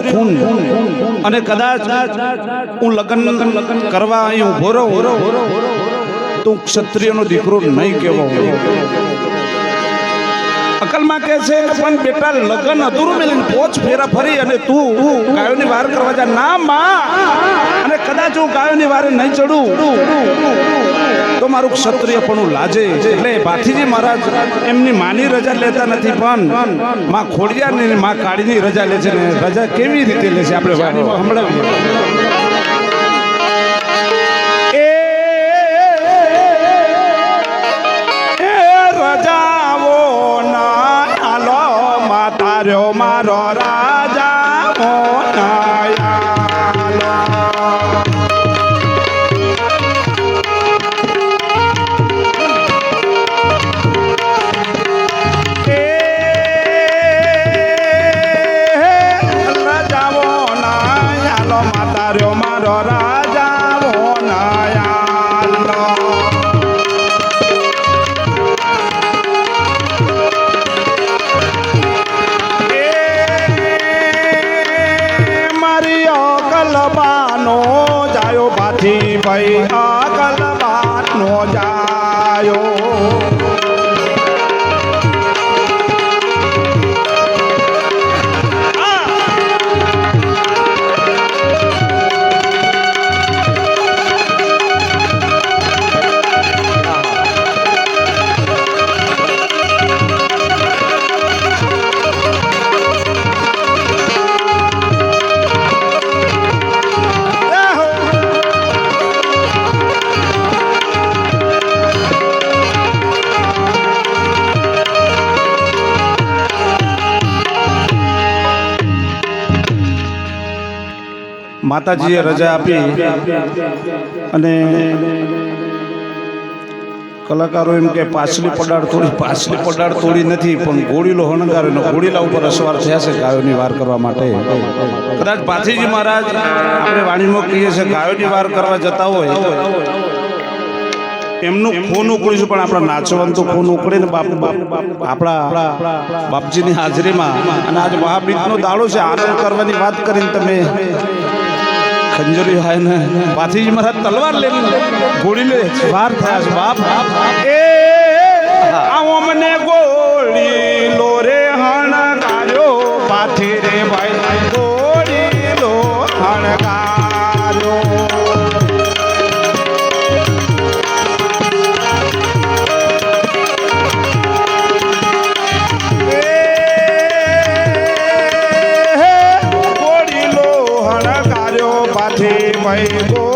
ક્ષત્રિયનું ખૂન. અને કદાચ હું લગ્ન કરવા અહીં ઊભો રહો, તો ક્ષત્રિયનો દીકરો નહીં કહેવો અકલમાં કહે છે કે પણ બેટા, લગ્ન અધૂરું મેલીને પોચ ફેરા ફરી અને તું ગાયોની વાર કરવા જા. ના, માં. અને કદાચ હું ગાયોની વારે નહીં ચડું. તો મારું ક્ષત્રિય પણ લાજે એટલે ભાથીજી મહારાજ એમની માની રજા લેતા નથી પણ માં ખોડિયાર ને માં કાળીની રજા લે છે ને રજા કેવી રીતે લે છે આપણે વાણીમાં સંભળાવીએ રજાઓ ના આલો માતાર્યો મારો રાજા અકલબાનો જાયો પાથી ભાઈ અકલબાનો માતાજીએ રજા આપી. અને કલાકારો એમ કે પાછલી પડાળ તોડી પાછલી પડાળ તોડી નથી પણ ગોળીલો હણગાર એનો ગોળીલા ઉપર અસવાર થયા છે ગાયોની વાર કરવા માટે. કદાચ પાથીજી મહારાજ આપણે વાણીમાં કહીએ છીએ ગાયોની વાર કરવા જતા હોય એમનું ખૂન ઉકળ્યું છે પણ આપણા નાચવાનું તો ખૂન ઉકળે ને બાપ બાપ- આપણા બાપજીની હાજરીમાં. અને આજ મહાબીજનો દાડો છે આનંદ કરવાની વાત કરીને તમે ખંજરી હોય ને પાછી જ મારા તલવાર લે ગોળી લે વાર થયા છે. બાપ એ આવો મને ગોળી લો રે હણગાર્યો પાથી રે ભાઈ પાથે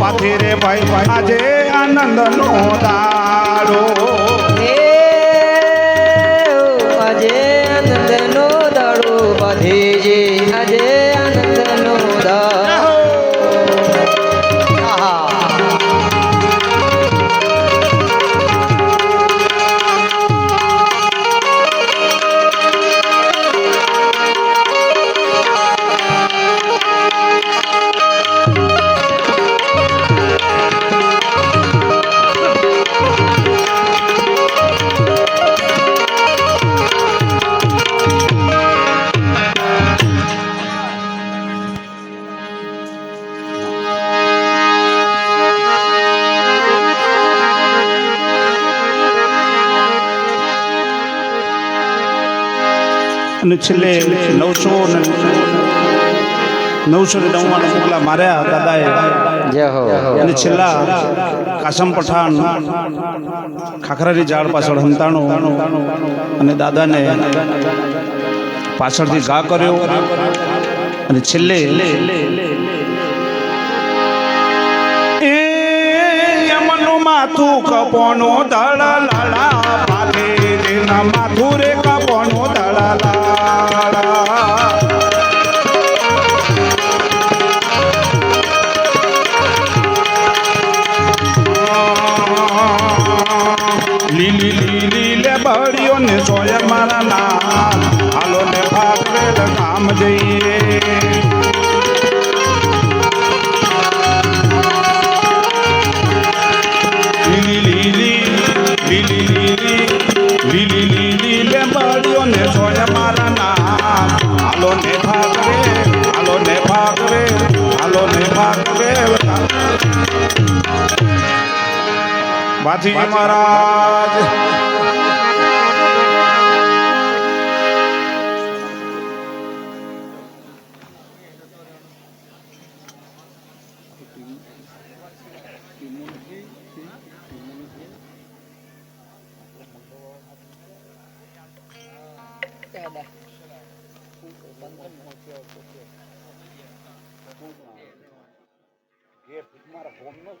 પાથી રે ભાઈ. આજે આનંદ નો દાડો. અને છેલ્લે નવસો નવસો ને નવ્વાણું મુગલા માર્યા દાદાએ. અને છેલ્લા કાસમ પઠાણ ખાખરાની ઝાડ પાછળ હંતાણો અને દાદાને પાછળથી ઘા કર્યો. અને છેલ્લે એ યમનું માથું કપોનો દળ લાલા માથું રે માથીજી મહારાજ Here, it's not a homeless.